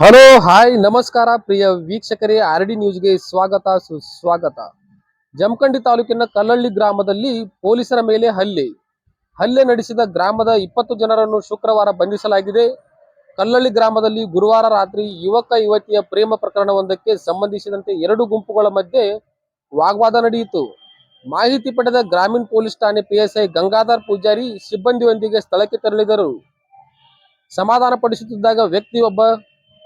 Hello, hi, ನಮಸ್ಕಾರ ಪ್ರಿಯ ವೀಕ್ಷಕರೇ, R D ನ್ಯೂಸ್ಗೆ ಸ್ವಾಗತ, ಸುಸ್ವಾಗತ. ಜಮಖಂಡಿ ತಾಲೂಕಿನ ಕಲ್ಲಳ್ಳಿ ಗ್ರಾಮದಲ್ಲಿ ಪೊಲೀಸರ ಮೇಲೆ ಹಲ್ಲೆ. ಹಲ್ಲೆ ನಡೆಸಿದ ಗ್ರಾಮದ ಇಪ್ಪತ್ತು ಜನರನ್ನು ಶುಕ್ರವಾರ ಬಂಧಿಸಲಾಗಿದೆ. ಕಲ್ಲಳ್ಳಿ ಗ್ರಾಮದಲ್ಲಿ ಗುರುವಾರ ರಾತ್ರಿ ಯುವಕ ಯುವತಿಯ ಪ್ರೇಮ ಪ್ರಕರಣವೊಂದಕ್ಕೆ ಸಂಬಂಧಿಸಿದಂತೆ ಎರಡು ಗುಂಪುಗಳ ಮಧ್ಯೆ ವಾಗ್ವಾದ ನಡೆಯಿತು. ಮಾಹಿತಿ ಪಡೆದ ಗ್ರಾಮೀಣ ಪೊಲೀಸ್ ಠಾಣೆ ಪಿಎಸ್ಐ ಗಂಗಾಧರ್ ಪೂಜಾರಿ ಸಿಬ್ಬಂದಿಯೊಂದಿಗೆ ಸ್ಥಳಕ್ಕೆ ತೆರಳಿದರು. ಸಮಾಧಾನ ಪಡಿಸುತ್ತಿದ್ದಾಗ ವ್ಯಕ್ತಿಯೊಬ್ಬ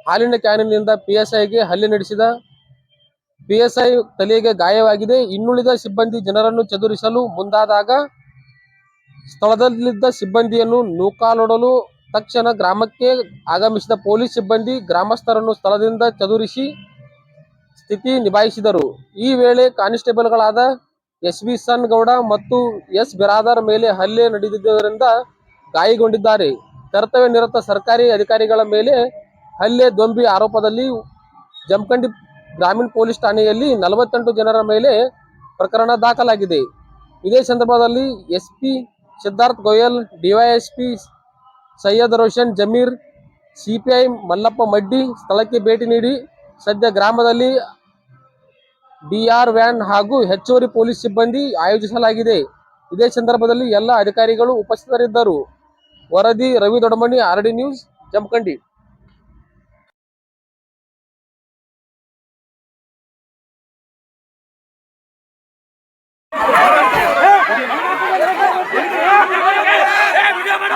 ಹಾಲಿನ ಕ್ಯಾನಿನಿಂದ ಪಿಎಸ್ಐಗೆ ಹಲ್ಲೆ ನಡೆಸಿದ ಪಿಎಸ್ಐ ತಲೆಗೆ ಗಾಯವಾಗಿದೆ. ಇನ್ನುಳಿದ ಸಿಬ್ಬಂದಿ ಜನರನ್ನು ಚದುರಿಸಲು ಮುಂದಾದಾಗ ಸ್ಥಳದಲ್ಲಿದ್ದ ಸಿಬ್ಬಂದಿಯನ್ನು ನೂಕಾಲೊಡಲು ತಕ್ಷಣ ಗ್ರಾಮಕ್ಕೆ ಆಗಮಿಸಿದ ಪೊಲೀಸ್ ಸಿಬ್ಬಂದಿ ಗ್ರಾಮಸ್ಥರನ್ನು ಸ್ಥಳದಿಂದ ಚದುರಿಸಿ ಸ್ಥಿತಿ ನಿಭಾಯಿಸಿದರು. ಈ ವೇಳೆ ಕಾನಿಸ್ಟೇಬಲ್ಗಳಾದ ಎಸ್ ವಿ ಸನ್ ಗೌಡ ಮತ್ತು ಎಸ್ ಬಿರಾದರ್ ಮೇಲೆ ಹಲ್ಲೆ ನಡೆದಿದ್ದರಿಂದ ಗಾಯಗೊಂಡಿದ್ದಾರೆ. ಕರ್ತವ್ಯ ನಿರತ ಸರ್ಕಾರಿ ಅಧಿಕಾರಿಗಳ ಮೇಲೆ ಹಲ್ಲೆ ದೊಂಬಿ ಆರೋಪದಲ್ಲಿ ಜಮಖಂಡಿ ಗ್ರಾಮೀಣ ಪೊಲೀಸ್ ಠಾಣೆಯಲ್ಲಿ ನಲವತ್ತೆಂಟು ಜನರ ಮೇಲೆ ಪ್ರಕರಣ ದಾಖಲಾಗಿದೆ. ಇದೇ ಸಂದರ್ಭದಲ್ಲಿ SP Siddharth Goyal DYSP Syed Roshan, Zameer CPI Mallappa Maddi ಸ್ಥಳಕ್ಕೆ ಭೇಟಿ ನೀಡಿ. ಸದ್ಯ ಗ್ರಾಮದಲ್ಲಿ ಡಿಆರ್ ವ್ಯಾನ್ ಹಾಗೂ ಹೆಚ್ಚುವರಿ ಪೊಲೀಸ್ ಸಿಬ್ಬಂದಿ ಆಯೋಜಿಸಲಾಗಿದೆ. ಇದೇ ಸಂದರ್ಭದಲ್ಲಿ ಎಲ್ಲ ಅಧಿಕಾರಿಗಳು ಉಪಸ್ಥಿತರಿದ್ದರು. ವರದಿ Ravi Dodamani R D news, Jamkhandi.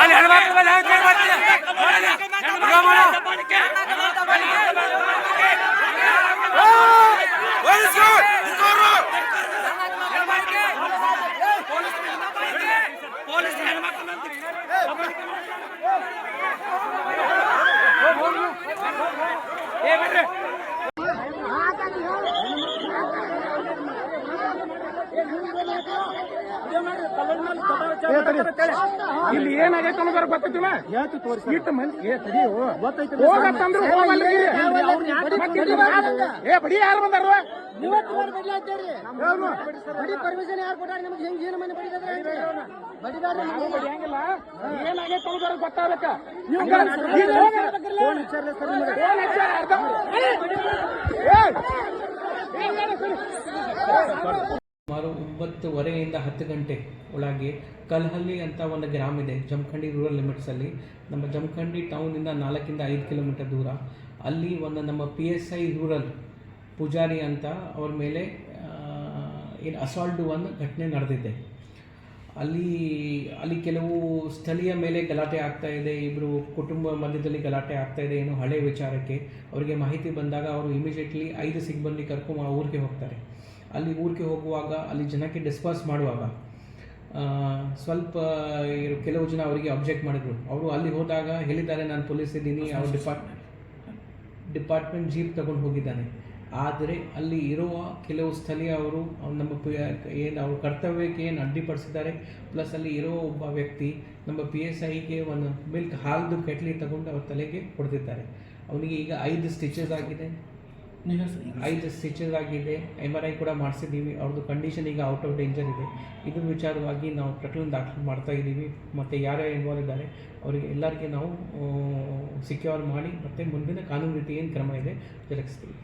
ಅಲ್ಲಿ ಹೆಣ್ಮಕ್ಳ ಮೇಲೆ ಹೆಂಗ್ ಕೈ ಮಾಡ್ತೀಯ? ವಿಡಿಯೋ ಮಾಡು. ಪೊಲೀಸ್ರು, ಇಸ್ಕೋರು. ಪೊಲೀಸ್ರು ಹೆಣ್ಮಕ್ಳ ಮೇಲೆ ಏ ಬಿಡ್ರಿ ಇಲ್ಲಿ ಏನಾಗೈತೆ ಅನ್ನೋದ್ರ ಗೊತ್ತೈತಿಲ್ಲ ಇಟ್ಟು ತೋರಿಸಿ ಏ ತಡಿಯೋ ಹೋಗತ್ತಂದ್ರು ಹೋಗಲ್ರಿ ಮತ್ತೆ ಇಲ್ಲಿ ಬಾ- ಏ ಬಡಿ ಯಾರು ಬಂದಾರು? ಬಡಿ ಪರ್ಮಿಷನ್ ಯಾರು ಕೊಟ್ಟಾರ? ನಿಮ್ಗೆ ಹೆಂಗ್ ಏನು ಮನೆ ಬಡಿದಾರೆ ಬಡಿದಾರೆ ಬಡಿ ಹಂಗಿಲ್ಲ. ಏನಾಗೈತೆ ಅನ್ನೋದ್ರ ಗೊತ್ತಾಗಬೇಕ ಸುಮಾರು ಒಂಬತ್ತುವರೆಯಿಂದ ಹತ್ತು ಗಂಟೆ ಒಳಗೆ ಕಲ್ಹಳ್ಳಿ ಅಂತ ಒಂದು ಗ್ರಾಮ ಇದೆ, ಜಮಖಂಡಿ ರೂರಲ್ ಲಿಮಿಟ್ಸಲ್ಲಿ ನಮ್ಮ ಜಮಖಂಡಿ ಟೌನಿಂದ ನಾಲ್ಕಿಂದ ಐದು ಕಿಲೋಮೀಟರ್ ದೂರ. ಅಲ್ಲಿ ಒಂದು ನಮ್ಮ P S I rural Pujari ಅಂತ ಅವ್ರ ಮೇಲೆ ಏನು ಅಸಾಲ್ಟ್ ಒಂದು ಘಟನೆ ನಡೆದಿದೆ. ಅಲ್ಲಿ ಅಲ್ಲಿ ಕೆಲವು ಸ್ಥಳೀಯ ಮೇಲೆ ಗಲಾಟೆ ಆಗ್ತಾ ಇದೆ ಇಬ್ಬರು ಕುಟುಂಬ ಮಧ್ಯದಲ್ಲಿ ಗಲಾಟೆ ಆಗ್ತಾ ಇದೆ ಏನು ಹಳೆ ವಿಚಾರಕ್ಕೆ ಅವರಿಗೆ ಮಾಹಿತಿ ಬಂದಾಗ ಅವರು ಇಮಿಡಿಯೇಟ್ಲಿ ಐದು ಸಿಬ್ಬಂದಿ ಕರ್ಕೊಂಡು ಆ ಊರಿಗೆ ಹೋಗ್ತಾರೆ. ಅಲ್ಲಿ ಊರಿಗೆ ಹೋಗುವಾಗ ಅಲ್ಲಿ ಜನಕ್ಕೆ ಡಿಸ್ಪರ್ಸ್ ಮಾಡುವಾಗ ಸ್ವಲ್ಪ ಕೆಲವು ಜನ ಅವರಿಗೆ ಅಬ್ಜೆಕ್ಟ್ ಮಾಡಿದರು. ಅವರು ಅಲ್ಲಿ ಹೋದಾಗ ಹೇಳಿದ್ದಾರೆ ನಾನು ಪೊಲೀಸ್ ಇದ್ದೀನಿ ಅವ್ರ ಡಿಪಾರ್ಟ್ ಡಿಪಾರ್ಟ್ಮೆಂಟ್ ಜೀಪ್ ತಗೊಂಡು ಹೋಗಿದ್ದಾನೆ. ಆದರೆ ಅಲ್ಲಿ ಇರುವ ಕೆಲವು ಸ್ಥಳೀಯ ಅವರು ನಮ್ಮ ಪಿ ಏನು ಅವ್ರ ಕರ್ತವ್ಯಕ್ಕೆ ಏನು ಅಡ್ಡಿಪಡಿಸಿದ್ದಾರೆ ಪ್ಲಸ್ ಅಲ್ಲಿ ಇರೋ ಒಬ್ಬ ವ್ಯಕ್ತಿ ನಮ್ಮ ಪಿ ಎಸ್ ಐಗೆ ಒಂದು ಮಿಲ್ಕ್ ಹಾಲ್ದು ಕೆಟ್ಲಿ ತಗೊಂಡು ಅವ್ರ ತಲೆಗೆ ಕೊಡ್ತಿದ್ದಾರೆ ಅವನಿಗೆ ಈಗ ಐದು ಸ್ಟಿಚಸ್ ಆಗಿದೆ. ಐದು ಸ್ಟಿಚಸ್ ಆಗಿದೆ. ಎಂ ಆರ್ ಐ ಕೂಡ ಮಾಡಿಸಿದ್ದೀವಿ. ಅವ್ರದ್ದು ಕಂಡೀಷನ್ ಈಗ ಔಟ್ ಆಫ್ ಡೇಂಜರ್ ಇದೆ. ಇದ್ರ ವಿಚಾರವಾಗಿ ನಾವು ಪ್ರಕರಣ ದಾಖಲು ಮಾಡ್ತಾ ಇದ್ದೀವಿ. ಮತ್ತು ಯಾರ್ಯಾರು ಇನ್ವಾಲ್ವ್ ಇದ್ದಾರೆ ಅವರಿಗೆ ಎಲ್ಲರಿಗೆ ನಾವು ಸಿಕ್ಯೂರ್ ಮಾಡಿ ಮತ್ತು ಮುಂದಿನ ಕಾನೂನು ರೀತಿ ಏನು ಕ್ರಮ ಇದೆ ಜರುಗಿಸ್ತೀವಿ.